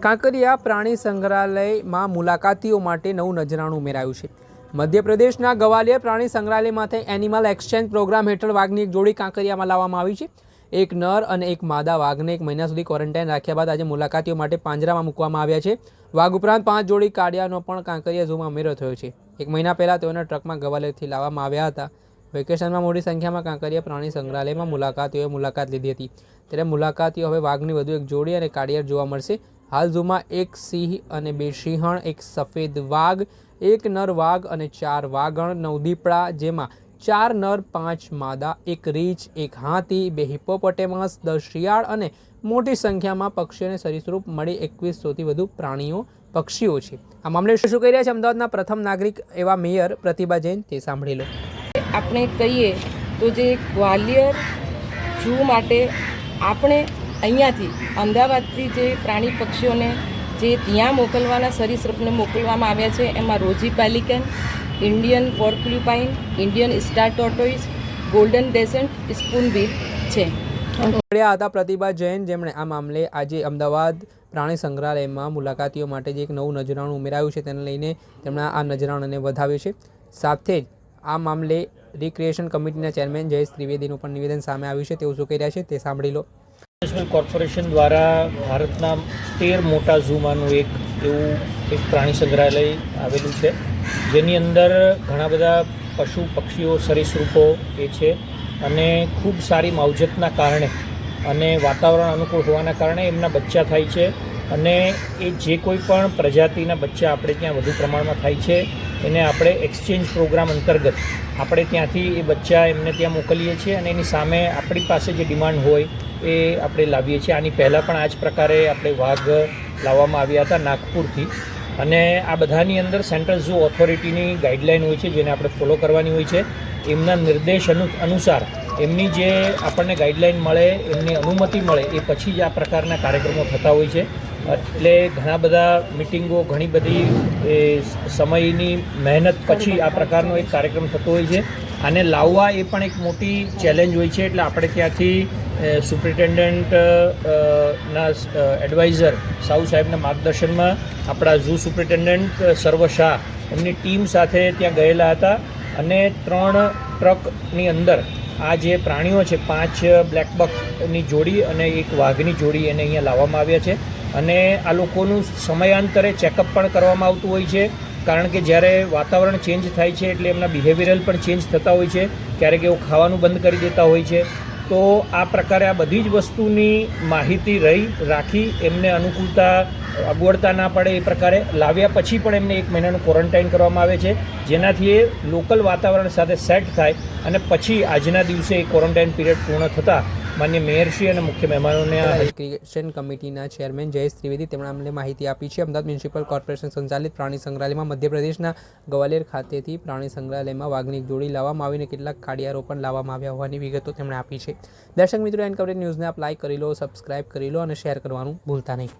કાંકરિયા પ્રાણી સંગ્રહાલયમાં મુલાકાતીઓ માટે નવું નજરાણું ઉમેરાયું છે. મધ્યપ્રદેશના ગવાલિયર પ્રાણી સંગ્રહાલયમાંથી એનિમલ એક્સચેન્જ પ્રોગ્રામ હેઠળ વાઘની એક જોડી કાંકરિયામાં લાવવામાં આવી છે. એક નર અને એક માદા વાઘને એક મહિના સુધી ક્વોરન્ટાઇન રાખ્યા બાદ આજે મુલાકાતીઓ માટે પાંજરામાં મૂકવામાં આવ્યા છે. વાઘ ઉપરાંત પાંચ જોડી કાડિયાનો પણ કાંકરિયા ઝૂમાં ઉમેરો થયો છે. એક મહિના પહેલાં તેઓને ટ્રકમાં ગવાલિયરથી લાવવામાં આવ્યા હતા. વેકેશનમાં મોટી સંખ્યામાં કાંકરિયા પ્રાણી સંગ્રહાલયમાં મુલાકાતીઓએ મુલાકાત લીધી હતી. ત્યારે મુલાકાતીઓ હવે વાઘની વધુ એક જોડી અને કાળિયાર જોવા મળશે. હાલ ઝૂમાં એક સિંહ અને બે સિંહણ, એક સફેદ વાઘ, એક નર વાઘ અને ચાર વાઘણ નવદીપડા જેમાં ચાર નર, પાંચ માદા, એક રીંછ, એક હાથી, બે હિપ્પોપોટેમસ, દસ શિયાળ અને મોટી સંખ્યામાં પક્ષીઓને અને સરીસૃપ મળી એકવીસોથી વધુ પ્રાણીઓ, પક્ષીઓ છે. આ મામલે શું કહી રહ્યા છે? અમદાવાદના પ્રથમ નાગરિક એવા મેયર પ્રતિભા જૈન, તે સાંભળી લો. આપણે કહીએ તો જે ગ્વાલિયર ઝૂ માટે આપણે અહીંયાથી અમદાવાદથી જે પ્રાણી પક્ષીઓને જે ત્યાં મોકલવાના સરીસૃપને મોકલવામાં આવ્યા છે, એમાં rosy pelican, Indian porcupine, Indian star tortoise, golden descent spoonbill છે. મળ્યા હતા પ્રતિભા જૈન જેમણે આ મામલે આજે અમદાવાદ પ્રાણી સંગ્રહાલયમાં મુલાકાતીઓ માટે જે એક નવું નજરાણું ઉમેરાયું છે, તેને લઈને તેમણે આ નજરાણાને વધાવ્યું છે. સાથે જ આ મામલે રિક્રિએશન કમિટીના ચેરમેન જયેશ ત્રિવેદીનું પણ નિવેદન સામે આવ્યું છે. તેઓ શું કહી રહ્યા છે તે સાંભળી લો. નેશનલ કોર્પોરેશન દ્વારા ભારતના તેર મોટા ઝૂમાંનું એક એવું એક પ્રાણી સંગ્રહાલય આવેલું છે. જેની અંદર ઘણા બધા પશુ પક્ષીઓ, સરીસૃપો એ છે અને ખૂબ સારી માવજતના કારણે અને વાતાવરણ અનુકૂળ હોવાના કારણે એમના બચ્ચા થાય છે. અને એ જે કોઈ પણ પ્રજાતિના બચ્ચા આપણે ત્યાં વધુ પ્રમાણમાં થાય છે. એને આપણે એક્સચેન્જ પ્રોગ્રામ અંતર્ગત આપણે ત્યાંથી એ બચ્ચા એમને ત્યાં મોકલીએ છીએ અને એની સામે આપણી પાસે જે ડિમાન્ડ હોય એ આપણે લાવીએ છીએ. આની પહેલાં પણ આ જ પ્રકારે આપણે વાઘ લાવવામાં આવ્યા હતા નાગપુરથી. અને આ બધાની અંદર સેન્ટ્રલ ઝૂ ઓથોરિટીની ગાઈડલાઇન હોય છે, જેને આપણે ફોલો કરવાની હોય છે. એમના નિર્દેશ અનુ, અનુસાર એમની જે આપણને ગાઈડલાઇન મળે, એમની અનુમતિ મળે, એ પછી જ આ પ્રકારના કાર્યક્રમો થતા હોય છે. એટલે ઘણા બધા મિટિંગો ઘણી બધી, એ, સમયની મહેનત પછી આ પ્રકારનો એક કાર્યક્રમ થતો હોય છે. આને લાવવા એ પણ એક મોટી ચેલેન્જ હોય છે, એટલે આપણે ત્યાંથી સુપ્રિન્ટેન્ડન્ટ ના એડવાઇઝર સાઉ સાહેબના માર્ગદર્શનમાં આપણા ઝૂ સુપ્રિન્ટેન્ડન્ટ સર્વ શાહ એમની ટીમ સાથે ત્યાં ગયેલા હતા. અને ત્રણ ટ્રકની અંદર આ જે પ્રાણીઓ છે, પાંચ બ્લેકબકની જોડી અને એક વાઘની જોડી એને અહીંયા લાવવામાં આવ્યા છે. અને આ લોકોનું સમયાંતરે ચેકઅપ પણ કરવામાં આવતું હોય છે. કારણ કે જ્યારે વાતાવરણ ચેન્જ થાય છે એટલે એમના બિહેવિયરલ પણ ચેન્જ થતા હોય છે. ક્યારેક એવું ખાવાનું બંધ કરી દેતા હોય છે. તો આ પ્રકારે આ બધી જ વસ્તુની માહિતી રહી, રાખી, એમને અનુકૂળતા, અગવડતા ના પડે એ પ્રકારે લાવ્યા પછી પણ એમને એક મહિનાનું ક્વોરન્ટાઇન કરવામાં આવે છે. જેનાથી એ લોકલ વાતાવરણ સાથે સેટ થાય અને પછી આજના દિવસે એ ક્વોરન્ટાઇન પીરિયડ પૂર્ણ થતાં માન્ય મેયરશ્રી અને મુખ્ય મહેમાનોને આ રિક્રિએશન કમિટીના ચેરમેન જયેશ ત્રિવેદી તેમણે અમને માહિતી આપી છે. અમદાવાદ મ્યુનિસિપલ કોર્પોરેશન સંચાલિત પ્રાણી સંગ્રહાલયમાં મધ્યપ્રદેશના ગ્વાલિયર ખાતેથી પ્રાણી સંગ્રહાલયમાં વાઘની જોડી લાવવામાં આવીને કેટલાક કાડિયારો પણ લાવવામાં આવ્યા હોવાની વિગતો તેમણે આપી છે. દર્શક મિત્રો એન કવરેજ ન્યૂઝને આપ લાઇક કરી લો સબસ્ક્રાઇબ કરી લો અને શેર કરવાનું ભૂલતા નહીં.